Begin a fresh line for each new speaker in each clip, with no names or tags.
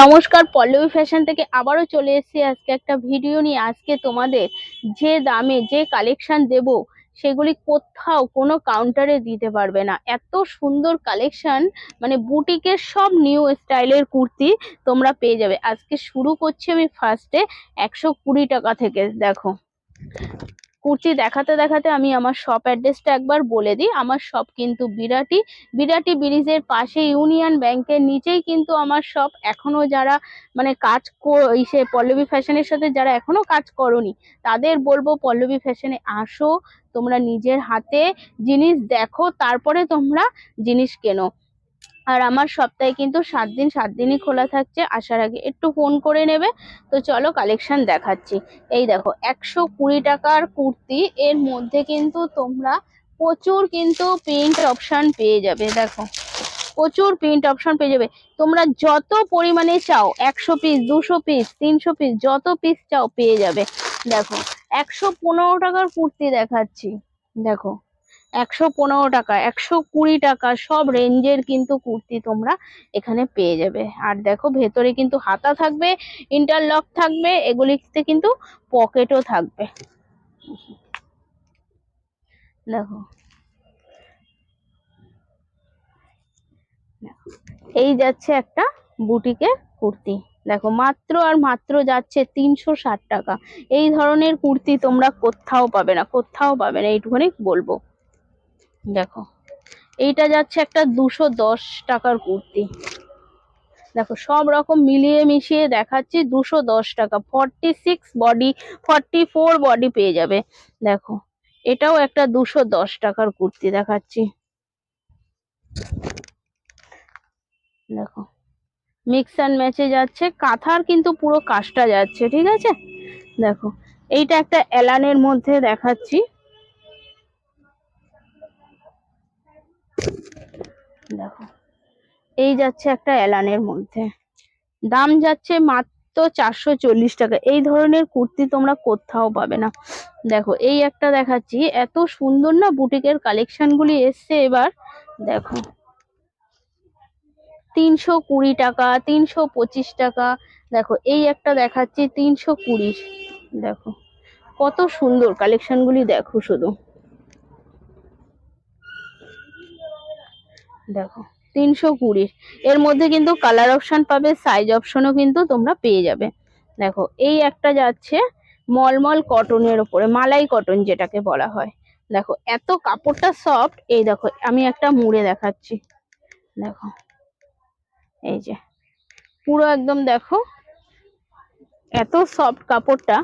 নমস্কার, পল্লবী ফ্যাশন থেকে আবারও চলে এসেছি আজকে একটা ভিডিও নিয়ে। আজকে তোমাদের যে দামে যে কালেকশন দেব, সেগুলি কোথাও কোনো কাউন্টারে দিতে পারবে না। এত সুন্দর কালেকশন মানে বুটিকের সব নিউ স্টাইলের কুর্তি তোমরা পেয়ে যাবে। আজকে শুরু করছি আমি ফার্স্টে একশো কুড়ি টাকা থেকে, দেখো। কুর্তি দেখাতে দেখাতে আমি আমার শপ অ্যাড্রেসটা একবার বলে দিই। আমার শপ কিন্তু বিরাটি বিরাটি ব্রিজের পাশে ইউনিয়ন ব্যাংকের নিচেই কিন্তু আমার শপ এখনও যারা মানে কাজ ইসে পল্লবী ফ্যাশনের সাথে যারা এখনও কাজ করনি, তাদের বলব পল্লবী ফ্যাশনে আসো, তোমরা নিজের হাতে জিনিস দেখো, তারপরে তোমরা জিনিস কেনো। আর আমার সপ্তাহে কিন্তু সাত দিন, সাত দিনই খোলা থাকছে, আসার আগে একটু ফোন করে নেবে। তো চলো কালেকশন দেখাচ্ছি। এই দেখো, একশো কুড়ি টাকার কুর্তি, এর মধ্যে কিন্তু তোমরা প্রচুর কিন্তু প্রিন্ট অপশান পেয়ে যাবে, দেখো। প্রচুর প্রিন্ট অপশন পেয়ে যাবে। তোমরা যত পরিমাণে চাও, একশো পিস দুশো পিস তিনশো পিস যত পিস চাও পেয়ে যাবে। দেখো, একশো পনেরো টাকার কুর্তি দেখাচ্ছি। দেখো একশো পনেরো টাকা, একশো কুড়ি টাকা, সব রেঞ্জের কিন্তু কুর্তি তোমরা এখানে পেয়ে যাবে। আর দেখো, ভেতরে কিন্তু হাতা থাকবে ইন্টারলক থাকবে, এগুলিতে কিন্তু পকেটও থাকবে। দেখো। এই যাচ্ছে একটা বুটিকের কুর্তি। দেখো, মাত্র আর মাত্র যাচ্ছে তিনশো ষাট টাকা। এই ধরনের কুর্তি তোমরা কোথাও পাবে না, কোথাও পাবে না এইটুখানি বলব। দেখো। এইটা যাচ্ছে একটা দুশো দশ টাকার কুর্তি। দেখো, সব রকম মিলিয়ে মিশিয়ে দেখাচ্ছি, দুশো দশ টাকা। Forty six body forty four body পেয়ে যাবে। দেখো, এটাও একটা দুশো দশ টাকার কুর্তি দেখাচ্ছি। দেখো মিক্স অ্যান্ড ম্যাচে যাচ্ছে। কাঁথার কিন্তু পুরো কাজটা যাচ্ছে, ঠিক আছে? দেখো, এইটা একটা এলানের মধ্যে দেখাচ্ছি। দেখো। এই যাচ্ছে একটা এলানের মধ্যে। দাম যাচ্ছে মাত্র চারশো চল্লিশ টাকা। এই ধরনের কুর্তি তোমরা কোথাও পাবে না। দেখো, এই একটা দেখাচ্ছি। এত সুন্দর না বুটিকের কালেকশন গুলি এসছে এবার। দেখো, তিনশো কুড়ি টাকা, তিনশো পঁচিশ টাকা। দেখো, এই একটা দেখাচ্ছি, তিনশো কুড়ি। দেখো, কত সুন্দর কালেকশন গুলি দেখো শুধু। দেখো, তিনশো কুড়ি। এর মধ্যে কিন্তু কালার অপশন পাবে সাইজ অপশনও কিন্তু তোমরা পেয়ে যাবে। দেখো, এই একটা যাচ্ছে মলমল কটনের ওপরে মালাই কটন যেটাকে বলা হয়। দেখো, এত কাপড়টা সফট এই দেখো, আমি একটা মুড়ে দেখাচ্ছি। দেখো, এই যে, পুরো একদম দেখো, এত সফট কাপড়টা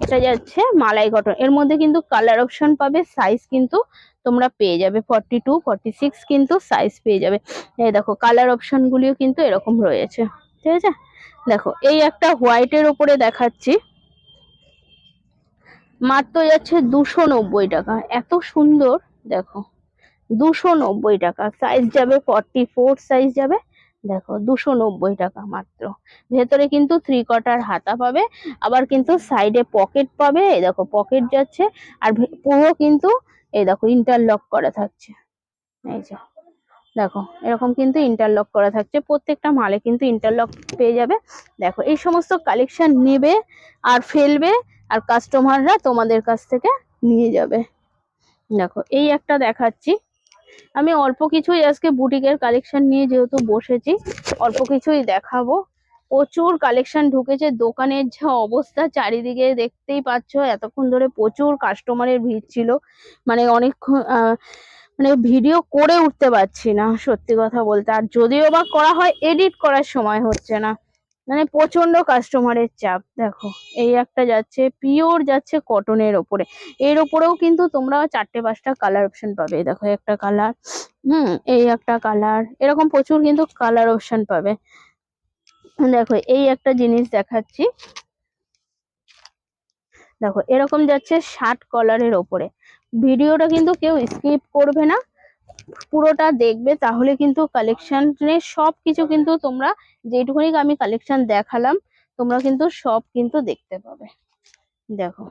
এটা যাচ্ছে মালাই কটন এর মধ্যে কিন্তু কালার অপশন পাবে সাইজ কিন্তু তোমরা পেয়ে যাবে। ফর্টি টু সিক্স কিন্তু সাইজ পেয়ে যাবে। এই দেখো কালার অপশন গুলিও কিন্তু এরকম রয়েছে। ঠিক আছে? দেখো, এই একটা হোয়াইটের ওপরে দেখাচ্ছি। মাত্র যাচ্ছে দুশো নব্বই টাকা। এত সুন্দর, দেখো। দুশো নব্বই টাকা। সাইজ যাবে ফর্টি ফোর সাইজ যাবে দেখো, দুশো নব্বই টাকা মাত্র। ভেতরে কিন্তু থ্রি কটার হাতা পাবে, আবার কিন্তু সাইডে পকেট পাবে, এই দেখো পকেট যাচ্ছে, আর পুরো কিন্তু, এই দেখো ইন্টারলক করা থাকছে। এই যে, দেখো, এরকম কিন্তু ইন্টারলক করা থাকছে, প্রত্যেকটা মালে কিন্তু ইন্টারলক পেয়ে যাবে। দেখো, এই সমস্ত কালেকশন নেবে, আর ফেলবে, আর কাস্টমাররা তোমাদের কাছ থেকে নিয়ে যাবে। দেখো, এই একটা দেখাচ্ছি। আমি অল্প কিছুই আজকে বুটিকের কালেকশন নিয়ে যেহেতু বসেছি, অল্প কিছুই দেখাবো। প্রচুর কালেকশন ঢুকেছে, দোকানের যা অবস্থা চারিদিকে দেখতেই পাচ্ছ, এতক্ষণ ধরে প্রচুর কাস্টমারের ভিড় ছিল। মানে অনেক মানে ভিডিও করে উঠতে পারছি না, সত্যি কথা বলতে। আর যদিও বা করা হয় এডিট করার সময় হচ্ছে না। মানে প্রচণ্ড কাস্টমারের চাপ, দেখো। এই একটা যাচ্ছে পিওর যাচ্ছে কটনের ওপরে। এর ওপরেও কিন্তু তোমরা চারটে, পাঁচটা কালার অপশন পাবে। দেখো একটা কালার হুম, এই একটা কালার এরকম প্রচুর কিন্তু কালার অপশন পাবে। দেখো, এই একটা জিনিস দেখাচ্ছি। দেখো, এরকম যাচ্ছে শার্ট কলারের ওপরে। ভিডিওটা কিন্তু কেউ স্কিপ করবে না। পুরোটা দেখবে, তাহলে কিন্তু কালেকশনের সব কিছু কিন্তু তোমরা যেটুকুনি আমি কালেকশন দেখালাম, তোমরা কিন্তু সব কিন্তু দেখতে পাবে। দেখো,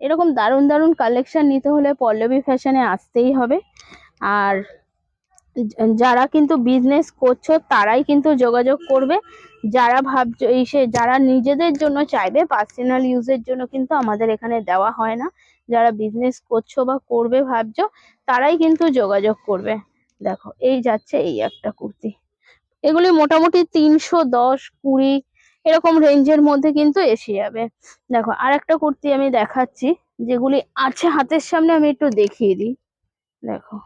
এরকম দারুণ দারুণ কালেকশন নিতে হলে পল্লবী ফ্যাশনে আসতেই হবে। আর যারা কিন্তু বিজনেস করছ, তারাই কিন্তু যোগাযোগ করবে। যারা ভাবছ, এই সে যারা নিজেদের জন্য চাইবে পার্সোনাল ইউজের জন্য কিন্তু আমাদের এখানে দেওয়া হয় না। যারা বিজনেস করছ বা করবে, ভাবছ, তারাই কিন্তু যোগাযোগ করবে। দেখো, এই যাচ্ছে এই একটা কুর্তি। এগুলি মোটামুটি তিনশো দশ, কুড়ি, এরকম রেঞ্জের মধ্যে কিন্তু এসে যাবে। দেখো আর একটা কুর্তি আমি দেখাচ্ছি, যেগুলি আছে হাতের সামনে, আমি একটু দেখিয়ে দিই। দেখো।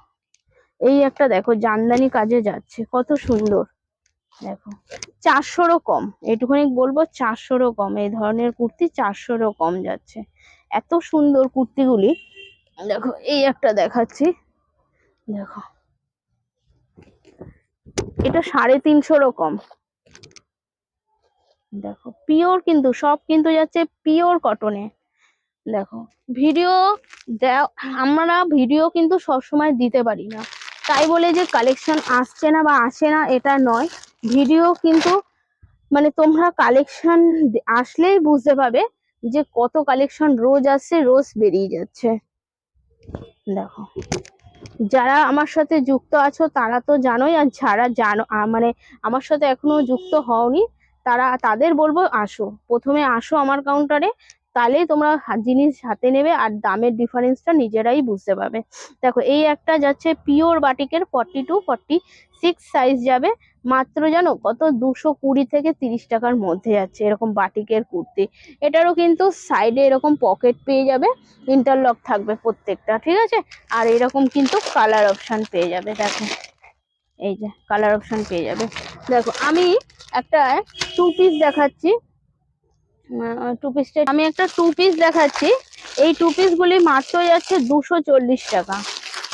এই একটা দেখো, জামদানি কাজে যাচ্ছে, কত সুন্দর। দেখো, চারশোরও কম এটুখানি বলব, চারশোরও কম, এই ধরনের কুর্তি চারশোরও কম যাচ্ছে। এত সুন্দর কুর্তিগুলি। দেখো, এই একটা দেখাচ্ছি। দেখো, এটা সাড়ে তিনশোরও কম। দেখো, পিওর কিন্তু, সব কিন্তু যাচ্ছে পিওর কটনে। দেখো, ভিডিও আমরা ভিডিও কিন্তু সবসময় দিতে পারি না। তাই বলে যে কালেকশন আসছে না বা আসে না, এটা নয়। ভিডিও কিন্তু মানে তোমরা কালেকশন আসলেই বুঝতে পাবে যে কত কালেকশন রোজ আসছে, রোজ বেরিয়ে যাচ্ছে। দেখো, যারা আমার সাথে যুক্ত আছো তারা তো জানোই, আর যারা জানো মানে আমার সাথে এখনও যুক্ত হওনি, তারা, তাদের বলব আসো। প্রথমে আসো আমার কাউন্টারে তাহলেই তোমরা জিনিস হাতে নেবে আর দামের ডিফারেন্সটা নিজেরাই বুঝতে পারবে। দেখো, এই একটা যাচ্ছে পিওর বাটিকের forty two forty six size যাবে। মাত্র জানো কত? দুশো কুড়ি থেকে তিরিশ টাকার মধ্যে যাচ্ছে এরকম বাটিকের কুর্তি। এটারও কিন্তু সাইডে এরকম পকেট পেয়ে যাবে ইন্টারলক থাকবে প্রত্যেকটা, ঠিক আছে? আর এরকম কিন্তু কালার অপশান পেয়ে যাবে, দেখো। এই যে কালার অপশান পেয়ে যাবে। দেখো, আমি একটা টু পিস দেখাচ্ছি। টু পিসটা আমি একটা টু পিস দেখাচ্ছি। এই টু পিসগুলি মাত্র যাচ্ছে দুশো চল্লিশ টাকা।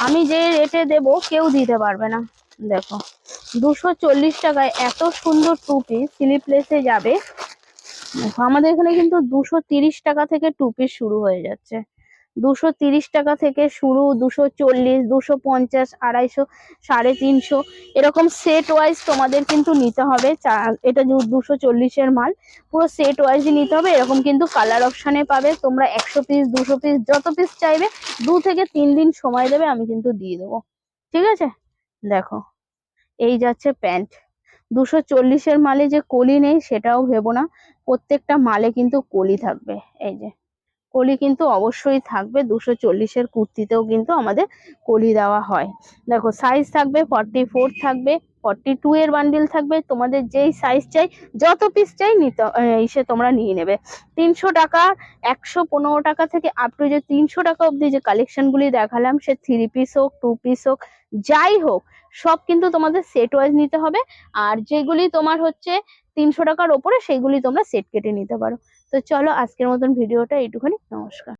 আমি যে রেটে দেব, কেউ দিতে পারবে না। দেখো, দুশো চল্লিশ টাকায় এত সুন্দর টু পিস স্লিপলেসে যাবে। আমাদের এখানে কিন্তু দুশো তিরিশ টাকা থেকে টু পিস শুরু হয়ে যাচ্ছে। দুশো তিরিশ টাকা থেকে শুরু, দুশো চল্লিশ, দুশো পঞ্চাশ, আড়াইশো, সাড়ে তিনশো। এরকম সেট ওয়াইজ তোমাদের কিন্তু নিতে হবে। এটা দুশো চল্লিশের মাল, পুরো সেট ওয়াইজই নিতে হবে। এরকম কিন্তু কালার অপশানে পাবে। তোমরা একশো পিস দুশো পিস যত পিস চাইবে, দু থেকে তিন দিন সময় দেবে, আমি কিন্তু দিয়ে দেবো। ঠিক আছে? দেখো, এই যাচ্ছে প্যান্ট দুশো চল্লিশের মালে যে কলি নেই, সেটাও ভেবো না। প্রত্যেকটা মালে কিন্তু কলি থাকবে। এই যে কলি কিন্তু অবশ্যই থাকবে। দুশো চল্লিশের কুর্তিতেও কিন্তু আমাদের কলি দেওয়া হয়। দেখো সাইজ থাকবে ফর্টি ফোর থাকবে ফর্টি টু এর বান্ডিল থাকবে। তোমাদের যেই সাইজ চাই, যত পিস চাই নিতে এসে তোমরা নিয়ে নেবে। তিনশো টাকা, একশো পনেরো টাকা থেকে আপ টু যে তিনশো টাকা অবধি যে কালেকশনগুলি দেখালাম, সে থ্রি পিস হোক টু পিস হোক, যাই হোক, সব কিন্তু তোমাদের সেট ওয়াইজ নিতে হবে। আর যেগুলি তোমার হচ্ছে তিনশো টাকার ওপরে, সেইগুলি তোমরা সেট কেটে নিতে পারো। তো চলো আজকের মতন ভিডিওটা এইটুখানি নমস্কার।